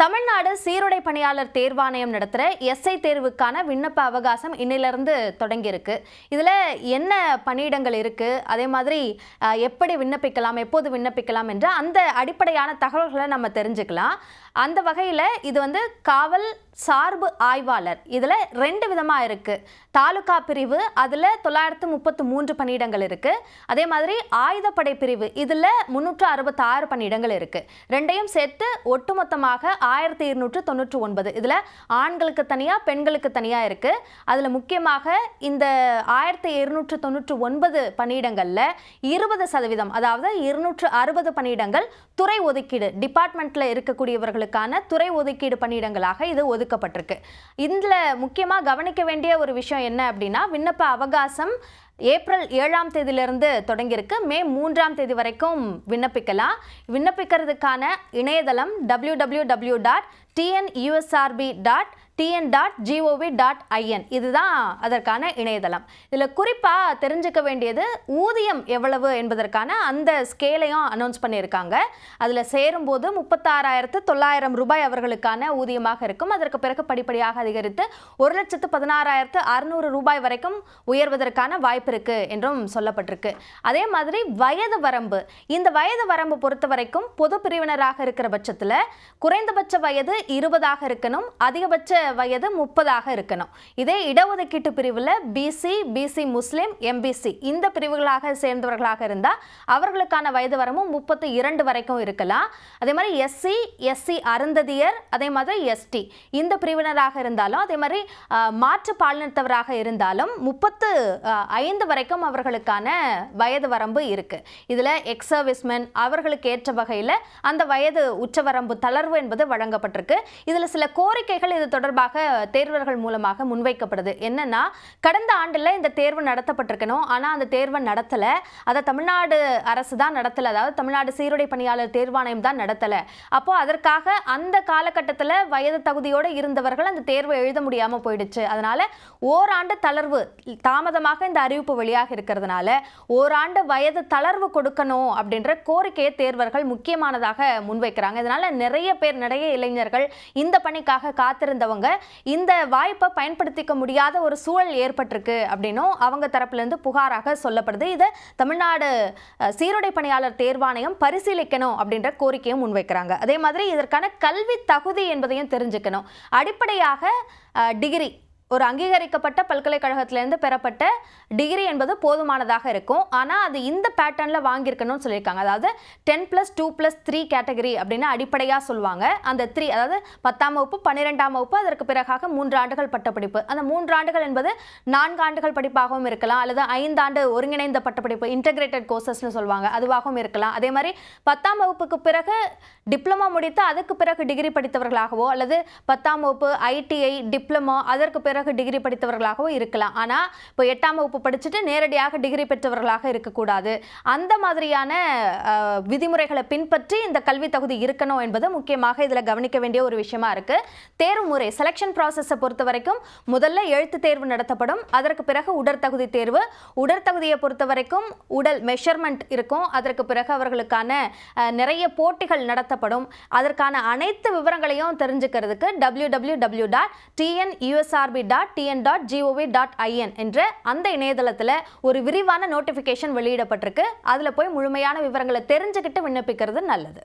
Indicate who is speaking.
Speaker 1: தமிழ்நாடு சீருடை பணியாளர் தேர்வாணையம் நடத்துகிற எஸ்ஐ தேர்வுக்கான விண்ணப்ப அவகாசம் இன்னிலிருந்து தொடங்கியிருக்கு. இதில் என்ன பணியிடங்கள் இருக்குது அதே மாதிரி எப்படி விண்ணப்பிக்கலாம் எப்போது விண்ணப்பிக்கலாம் என்ற அந்த அடிப்படையான தகவல்களை நம்ம தெரிஞ்சுக்கலாம். அந்த வகையில் இது வந்து காவல் சார்பு ஆய்வாளர். இதில் ரெண்டு விதமாக இருக்குது தாலுகா பிரிவு அதில் தொள்ளாயிரத்து முப்பத்து மூன்று பணியிடங்கள் இருக்குது அதே மாதிரி ஆயுதப்படை பிரிவு இதில் முந்நூற்று அறுபத்தாறு பணியிடங்கள் இருக்குது ரெண்டையும் சேர்த்து ஒட்டுமொத்தமாக ஆயிரத்தி இருநூற்று தொண்ணூற்று ஒன்பது. இதில் ஆண்களுக்கு தனியாக பெண்களுக்கு தனியாக இருக்குது அதில் முக்கியமாக இந்த ஆயிரத்தி இருநூற்று தொண்ணூற்று ஒன்பது பணியிடங்களில் இருபது சதவீதம் அதாவது இருநூற்று அறுபது பணியிடங்கள் துறை ஒதுக்கீடு டிபார்ட்மெண்ட்டில் இருக்கக்கூடியவர்களுக்கான துறை ஒதுக்கீடு பணியிடங்களாக இது ஒதுக்கப்பட்டிருக்கு. இதில் முக்கியமாக கவனிக்க வேண்டிய ஒரு விஷயம் என்ன அப்படின்னா விண்ணப்ப அவகாசம் ஏப்ரல் ஏழாம் தேதியிலிருந்து தொடங்கியிருக்கு. மே மூன்றாம் தேதி வரைக்கும் விண்ணப்பிக்கலாம். விண்ணப்பிக்கிறதுக்கான இணையதளம் W W W dot TNUSRB dot TN dot GOV dot IN இதுதான் அதற்கான இணையதளம். இதில் குறிப்பாக தெரிஞ்சுக்க வேண்டியது ஊதியம் எவ்வளவு என்பதற்கான அந்த ஸ்கேலையும் அனௌன்ஸ் பண்ணியிருக்காங்க. அதில் சேரும்போது முப்பத்தாறாயிரத்து தொள்ளாயிரம் ரூபாய் அவர்களுக்கான ஊதியமாக இருக்கும். அதற்கு பிறகு படிப்படியாக அதிகரித்து ஒரு லட்சத்து பதினாறாயிரத்து அறுநூறு ரூபாய் வரைக்கும் உயர்வதற்கான வாய்ப்பு இருக்கு என்றும் சொல்லப்பட்டிருக்கு. அதே மாதிரி வயது வரம்பு. இந்த வயது வரம்பு பொறுத்த வரைக்கும் பொது பிரிவினராக இருக்கிற பட்சத்தில் குறைந்தபட்ச வயது இருபதாக இருக்கணும். அதிகபட்ச வயது முப்பதாக இருக்கணும். இதே இடஒதுக்கீட்டு பிரிவில் பிசி பிசி முஸ்லீம் எம்பிசி இந்த பிரிவுகளாக சேர்ந்தவர்களாக இருந்தால் அவர்களுக்கான வயது வரமும் முப்பத்து இரண்டு வரைக்கும் இருக்கலாம். அதே மாதிரி எஸ்சி எஸ்சி அருந்ததியர் அதே மாதிரி எஸ்டி இந்த பிரிவினராக இருந்தாலும் அதே மாதிரி மாற்று பாலினத்தவராக இருந்தாலும் முப்பத்து ஐந்து வரைக்கும் அவர்களுக்கான வயது வரம்பு இருக்கு. இதில் எக்ஸ் சர்வீஸ்மென் அவர்களுக்கு ஏற்ற வகையில் அந்த வயது உச்சவரம்பு தளர்வு என்பது வழங்கப்பட்டிருக்கு. இதில் சில கோரிக்கைகள் இது தொடர்பாக தேர்வர்கள் மூலமாக முன்வைக்கப்படுது. என்னன்னா கடந்த ஆண்டில் இந்த தேர்வு நடத்தப்பட்டிருக்கணும். ஆனால் அந்த தேர்வை நடத்தலை. அதை தமிழ்நாடு அரசு தான் நடத்தலை. அதாவது தமிழ்நாடு சீருடை பணியாளர் தேர்வாணையம் தான் நடத்தலை. அப்போ அதற்காக அந்த காலகட்டத்தில் வயது தகுதியோடு இருந்தவர்கள் அந்த தேர்வை எழுத முடியாமல் போயிடுச்சு. அதனால ஓராண்டு தளர்வு தாமதமாக இந்த அறிவிப்பு வெளியாக இருக்கிறதுனால ஓராண்டு வயது தளர்வு கொடுக்கணும் அப்படின்ற கோரிக்கையை தேர்வர்கள் முக்கியமானதாக முன்வைக்கிறாங்க. இதனால நிறைய பேர் நிறைய இளைஞர்கள் இந்த பணிக்காக காத்திருந்தவங்க இந்த வாய்ப்பை பயன்படுத்திக்க முடியாத ஒரு சூழல் ஏற்பட்டிருக்கு அப்படின்னும் அவங்க தரப்புலேருந்து புகாராக சொல்லப்படுது. இதை தமிழ்நாடு சீருடை பணியாளர் தேர்வாணையம் பரிசீலிக்கணும் அப்படின்ற கோரிக்கையும் முன்வைக்கிறாங்க. அதே மாதிரி இதற்கான கல்வி தகுதி என்பதையும் தெரிஞ்சுக்கணும். அடிப்படையாக டிகிரி ஒரு அங்கீகரிக்கப்பட்ட பல்கலைக்கழகத்திலேருந்து பெறப்பட்ட டிகிரி என்பது போதுமானதாக இருக்கும். ஆனால் அது இந்த பேட்டர்னில் வாங்கியிருக்கணும்னு சொல்லியிருக்காங்க. அதாவது ten plus two plus three category அப்படின்னு அடிப்படையாக சொல்லுவாங்க. அந்த த்ரீ அதாவது பத்தாம் வகுப்பு பன்னிரெண்டாம் வகுப்பு அதற்கு பிறகாக மூன்று ஆண்டுகள் பட்டப்படிப்பு. அந்த மூன்று ஆண்டுகள் என்பது நான்கு ஆண்டுகள் படிப்பாகவும் இருக்கலாம். அல்லது ஐந்தாண்டு ஒருங்கிணைந்த பட்டப்படிப்பு இன்டகிரேட்டட் கோர்சஸ்னு சொல்லுவாங்க. அதுவாகவும் இருக்கலாம். அதே மாதிரி பத்தாம் வகுப்புக்கு பிறகு டிப்ளமோ முடித்து அதுக்கு பிறகு டிகிரி படித்தவர்களாகவோ அல்லது பத்தாம் வகுப்பு ஐடிஐ டிப்ளமோ அதற்கு பிறகு டிகிரி படித்தவர்களாகவும் இருக்கலாம். ஆனால் இப்போ எட்டாம் வகுப்பு படிச்சுட்டு நேரடியாக டிகிரி பெற்றவர்களாக இருக்கக்கூடாது. அந்த மாதிரியான விதிமுறைகளை பின்பற்றி இந்த கல்வி தகுதி இருக்கணும் என்பது முக்கியமாக இதில் கவனிக்க வேண்டிய ஒரு விஷயமா இருக்கு. தேர்வு முறை செலெக்ஷன் ப்ராசஸை பொறுத்த வரைக்கும் முதல்ல எழுத்து தேர்வு நடத்தப்படும். அதற்கு பிறகு உடற்தகுதி தேர்வு. உடற்தகுதியை பொறுத்த வரைக்கும் உடல் மெஷர்மெண்ட் இருக்கும். அதற்கு பிறகு அவர்களுக்கான நிறைய போட்டிகள் நடத்தப்படும். அதற்கான அனைத்து விவரங்களையும் தெரிஞ்சுக்கிறதுக்கு W W W dot TN USRB dot TN dot GOV dot IN என்ற அந்த இணையதளத்தில் ஒரு விரிவான நோட்டிஃபிகேஷன் வெளியிடப்பட்டிருக்கு. அதில் போய் முழுமையான விவரங்களை தெரிஞ்சுக்கிட்டு விண்ணப்பிக்கிறது நல்லது.